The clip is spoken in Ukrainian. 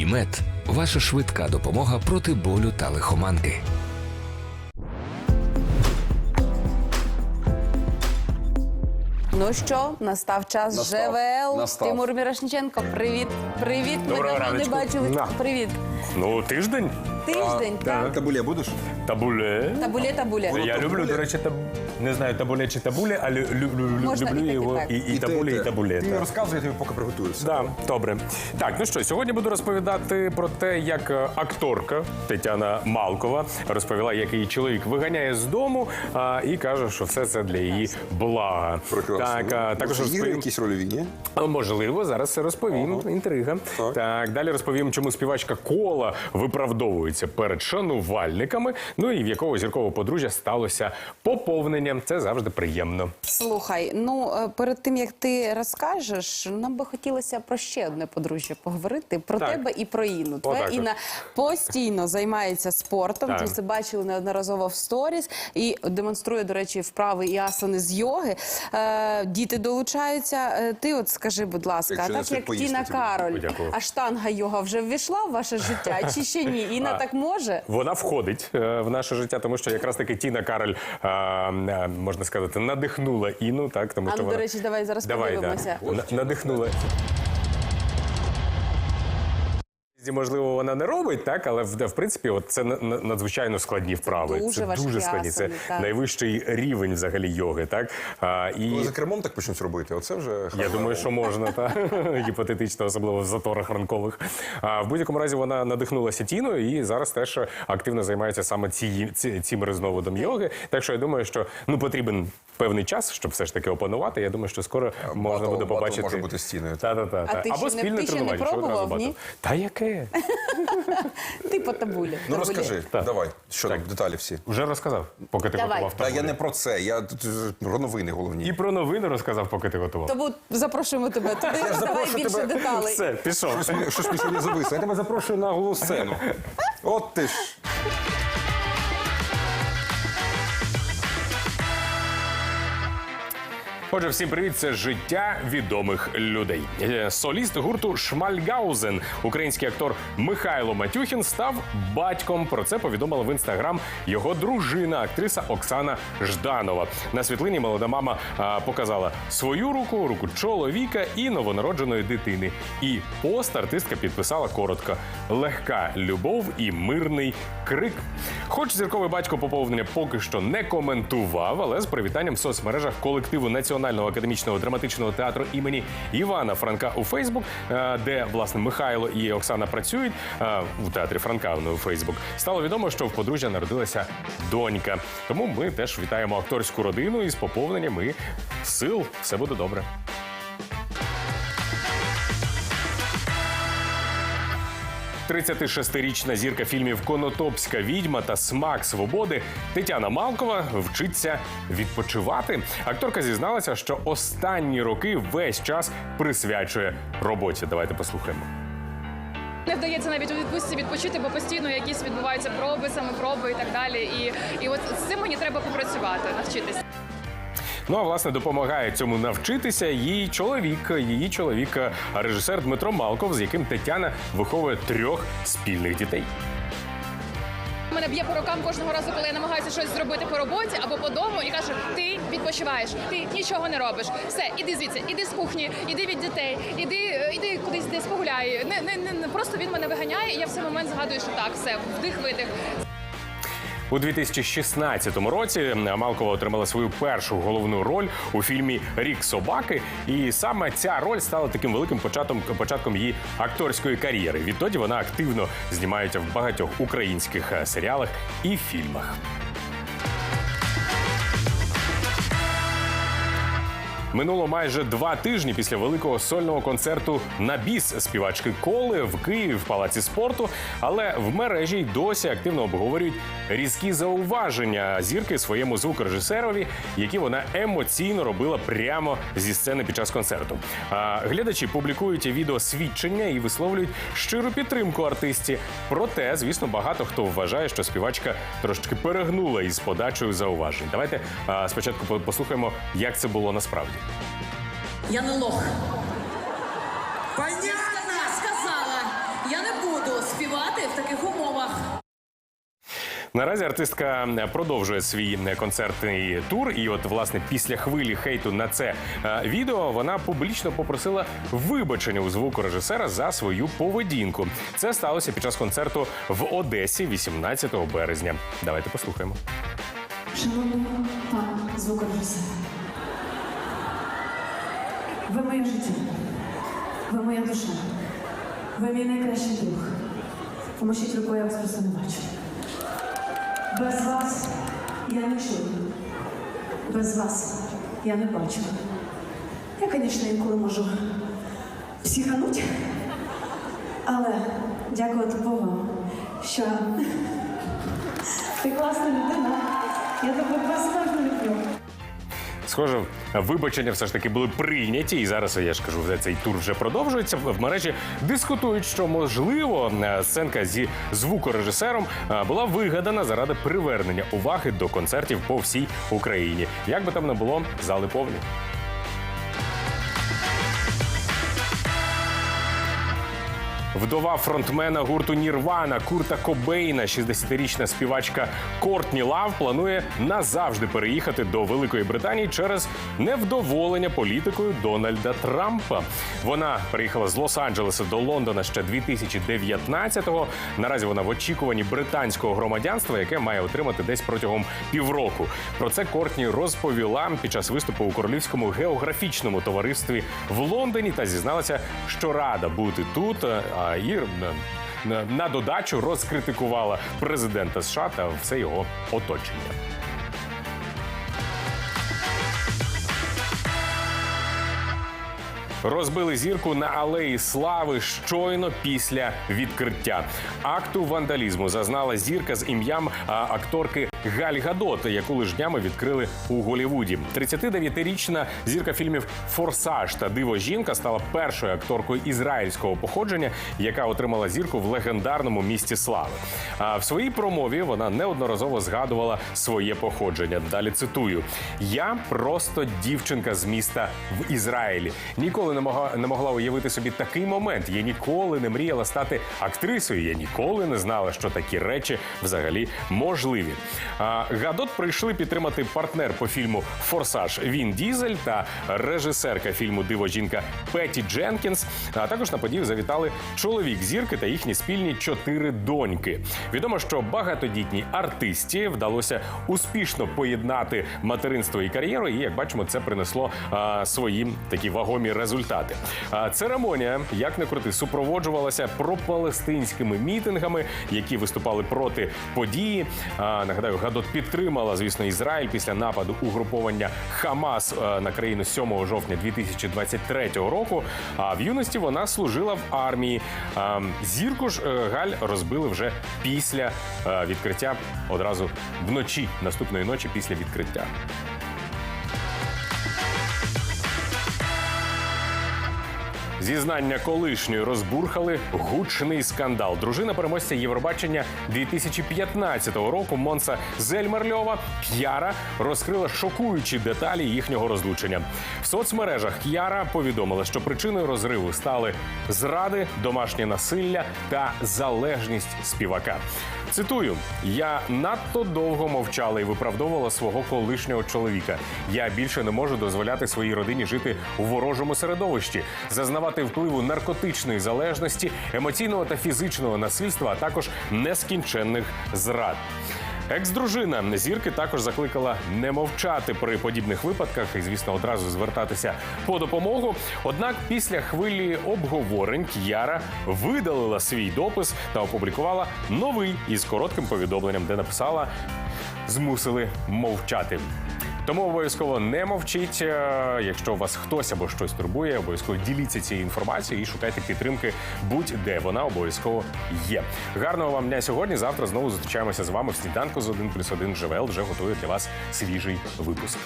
ІМЕД ваша швидка допомога проти болю та лихоманки. Ну що, настав час Настав. ЖВЛ. Настав. Тимур Мірошниченко, привіт. Привіт. Ми Доброго давно не раночку. бачили. На. Привіт. Ну, тиждень. Тиждень, так? Табуле будеш? Табуле. Табуле, табуле. Я люблю, до речі, таб... не знаю, табуле чи табуле, але Можна і люблю так, і його так. і, і табуле, і табуле. Ти так. розказуй, я тобі поки приготуюся. Да, добре. Так, ну що, сьогодні буду розповідати про те, як е, акторка Тетяна Малкова розповіла, як її чоловік виганяє з дому а, і каже, що все це для її блага. Прекрасно. Так, а, також Може, ігри розповім. якісь рольові, ні? А, Можливо, зараз все розповім. Інтрига. Так. далі розповім, чому співачка кола виправдовується перед шанувальниками. Ну і в якого зіркового подружжя сталося поповнення. Це завжди приємно. Слухай, ну е, перед тим як ти розкажеш, нам би хотілося про ще одне подружжя поговорити про Так. тебе і про Інну. Твоя. Інна постійно займається спортом. Так. Ми це бачили неодноразово в сторіс і демонструє, до речі, вправи і асани з йоги. Е, діти долучаються. Е, ти от скажи, будь ласка, Якщо так як Тіна Кароль, подякував. аштанга йога вже ввійшла в ваше життя, чи ще ні? Інна так може? Вона входить е, в наше життя, тому що якраз таки Тіна Кароль, е, е, можна сказати, надихнула Іну. Так, тому А що ну, до вона... речі, давай зараз Давай, подивимося. Да. На- Надихнула. Можливо, вона не робить, так, але в, в принципі, от це на- на- надзвичайно складні вправи. дуже це важкі дуже складні. Це так. найвищий рівень взагалі йоги. Так? А, і... Коли за кермом так почнуть робити, оце вже Я думаю, що можна, та гіпотетично, особливо в заторах ранкових. А в будь-якому разі вона надихнулася тіною і зараз теж активно займається саме ці, ці, цим різновидом йоги. Так що я думаю, що ну потрібен певний час, щоб все ж таки опанувати. Я думаю, що скоро можна батл- буде побачити. може бути з Тіною. Та, та, та, А ти Або ще не- спільне ти ще не тренування. що одразу пробував, ні? Та яке? Ти по табулі. Ну табулі. розкажи, давай, що там, деталі всі. Вже розказав, поки ти Давай. готував. Та я не про це, я е, про новини головні. І про новини розказав, поки ти готував. Тому запрошуємо тебе туди. Давай запрошую більше тебе. деталей. Все, пішов. Що ж мені сьогодні зависло? Я тебе запрошую на голову сцену. От ти ж. Отже, всім привіт, це життя відомих людей. Е, Соліст гурту Шмальгаузен, український актор Михайло Матюхін, став батьком. Про це повідомила в інстаграм його дружина, актриса Оксана Жданова. На світлині молода мама показала свою руку, руку чоловіка і новонародженої дитини. І пост артистка підписала коротко: легка любов і мирний крик. Хоч зірковий батько поповнення поки що не коментував, але з привітанням в соцмережах колективу Національного академічного драматичного театру імені Івана Франка у Фейсбук, е, де власне Михайло і Оксана працюють е, у театрі Франка у Фейсбук, стало відомо, що в подружжя народилася донька. Тому ми теж вітаємо акторську родину із поповненням і сил. Все буде добре. – 36-річна зірка фільмів Конотопська відьма та Смак свободи Тетяна Малкова вчиться відпочивати. Акторка зізналася, що останні роки весь час присвячує роботі. Давайте послухаємо. Не вдається навіть у відпустці відпочити, бо постійно якісь відбуваються проби, саме проби і так далі. І, і от з цим мені треба попрацювати, навчитися. Ну а власне допомагає цьому навчитися її чоловік, її чоловік, е, режисер Дмитро Малков, з яким Тетяна виховує трьох спільних дітей. Мене б'є по рукам кожного разу, коли я намагаюся щось зробити по роботі або по дому, і каже: ти відпочиваєш, ти нічого не робиш. Все, іди звідси, іди з кухні, іди від дітей, іди, е, іди кудись десь погуляй. Не, не, не, просто він мене виганяє, і я в цей момент згадую, що так, все, вдих, видих. У 2016 році Малкова отримала свою першу головну роль у фільмі Рік собаки, і саме ця роль стала таким великим початком, початком її акторської кар'єри. Відтоді вона активно знімається в багатьох українських е, серіалах і фільмах. Минуло майже два тижні після великого сольного концерту на біс співачки коли в Києві в палаці спорту. Але в мережі й досі активно обговорюють різкі зауваження зірки своєму звукорежисерові, які вона емоційно робила прямо зі сцени під час концерту. А глядачі публікують відео свідчення і висловлюють щиру підтримку артисті. Проте, звісно, багато хто вважає, що співачка трошечки перегнула із подачею зауважень. Давайте а, спочатку по- послухаємо, як це було насправді. Я не лох. Понятно! Сказала, я не буду. танцювати в таких умовах. Наразі артистка продовжує свій концертний тур, і от власне після хвилі хейту на це е, відео вона публічно попросила вибачення у звукорежисера за свою поведінку. Це сталося під час концерту в Одесі 18 березня. Давайте послухаємо. Шановний пан звукорежисер, ви моє життя, ви моя душа, ви мій найкращий друг. Поможіть рукою, я вас просто не бачу. Без вас я не чую. Без вас я не бачу. Я, звісно, інколи можу психануть, але дякувати Богу, що ти класна людина. Я тебе безмежно люблю. Схоже, вибачення все ж таки були прийняті, і зараз я ж кажу, цей тур вже продовжується. В мережі дискутують, що можливо е, сценка зі звукорежисером е, була вигадана заради привернення уваги до концертів по всій Україні. Як би там не було, зали повні. Вдова фронтмена гурту Нірвана Курта Кобейна, 60-річна співачка Кортні Лав, планує назавжди переїхати до Великої Британії через невдоволення політикою Дональда Трампа. Вона приїхала з Лос-Анджелеса до Лондона ще 2019-го. Наразі вона в очікуванні британського громадянства, яке має отримати десь протягом півроку. Про це Кортні розповіла під час виступу у королівському географічному товаристві в Лондоні та зізналася, що рада бути тут. А і на- на додачу розкритикувала президента США та все його оточення. Розбили зірку на алеї слави щойно після відкриття. Акту вандалізму зазнала зірка з ім'ям акторки Галь Гадот, яку лиш днями відкрили у Голівуді. 39-річна зірка фільмів Форсаж та Диво жінка стала першою акторкою ізраїльського походження, яка отримала зірку в легендарному місті слави. А в своїй промові вона неодноразово згадувала своє походження. Далі цитую: я просто дівчинка з міста в Ізраїлі. Ніколи не могла не могла уявити собі такий момент. Я ніколи не мріяла стати актрисою. Я ніколи не знала, що такі речі взагалі можливі. А, Гадот прийшли підтримати партнер по фільму Форсаж Він Дізель та режисерка фільму Диво жінка Петі Дженкінс. А також на подію завітали чоловік зірки та їхні спільні чотири доньки. Відомо, що багатодітній артисті вдалося успішно поєднати материнство і кар'єру. І як бачимо, це принесло а, свої такі вагомі результати. А, церемонія, як не крути, супроводжувалася пропалестинськими мітингами, які виступали проти події. А, нагадаю, Гадот підтримала, звісно, Ізраїль після нападу угруповання Хамас е, на країну 7 жовтня 2023 року. А в юності вона служила в армії. А, Зірку ж е, Галь розбили вже після е, відкриття одразу вночі наступної ночі після відкриття. Зізнання колишньої розбурхали гучний скандал. Дружина переможця Євробачення 2015 року Монса Зельмерльова К'яра розкрила шокуючі деталі їхнього розлучення. В соцмережах К'яра повідомила, що причиною розриву стали зради, домашнє насилля та залежність співака. Цитую: я надто довго мовчала і виправдовувала свого колишнього чоловіка. Я більше не можу дозволяти своїй родині жити у ворожому середовищі, зазнавати впливу наркотичної залежності, емоційного та фізичного насильства, а також нескінченних зрад. Екс-дружина зірки також закликала не мовчати при подібних випадках і, звісно, одразу звертатися по допомогу. Однак після хвилі обговорень К'яра видалила свій допис та опублікувала новий із коротким повідомленням, де написала змусили мовчати. Тому обов'язково не мовчіть. Е, Якщо вас хтось або щось турбує, обов'язково діліться цією інформацією і шукайте підтримки будь-де. Вона обов'язково є. Гарного вам дня сьогодні. Завтра знову зустрічаємося з вами в сніданку з 1 плюс 1 ЖВЛ. Вже готує для вас свіжий випуск.